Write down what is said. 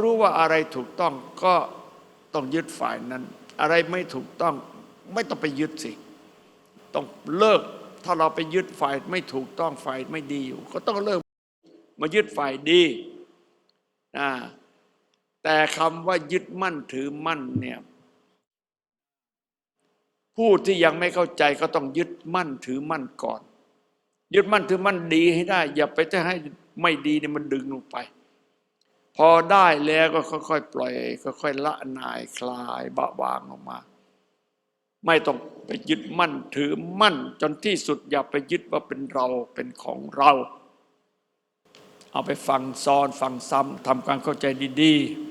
รู้ว่าอะไรถูกต้องก็ต้องยึดฝ่ายนั้น อะไรไม่ถูกต้องไม่ต้องไปยึดสิ ต้องเลิก ถ้าเราไปยึดฝ่ายไม่ถูกต้องฝ่ายไม่ดีอยู่ ก็ต้องเลิกมายึดฝ่ายดีนะแต่คำว่ายึดมั่นถือมั่นเนี่ยผู้ที่ยังไม่เข้าใจก็ต้องยึดมั่นถือมั่นก่อน ยึดมั่นถือมั่นดีให้ได้ อย่าไปจะให้ไม่ดีเนี่ยมันดึงลงไป พอได้แล้วก็ค่อยๆปล่อยค่อยๆละนายคลายเบาบางออกมา ไม่ต้องไปยึดมั่นถือมั่น จนที่สุดอย่าไปยึดว่าเป็นเราเป็นของเรา เอาไปฟังซ้อนฟังซ้ำทำความเข้าใจดี ๆ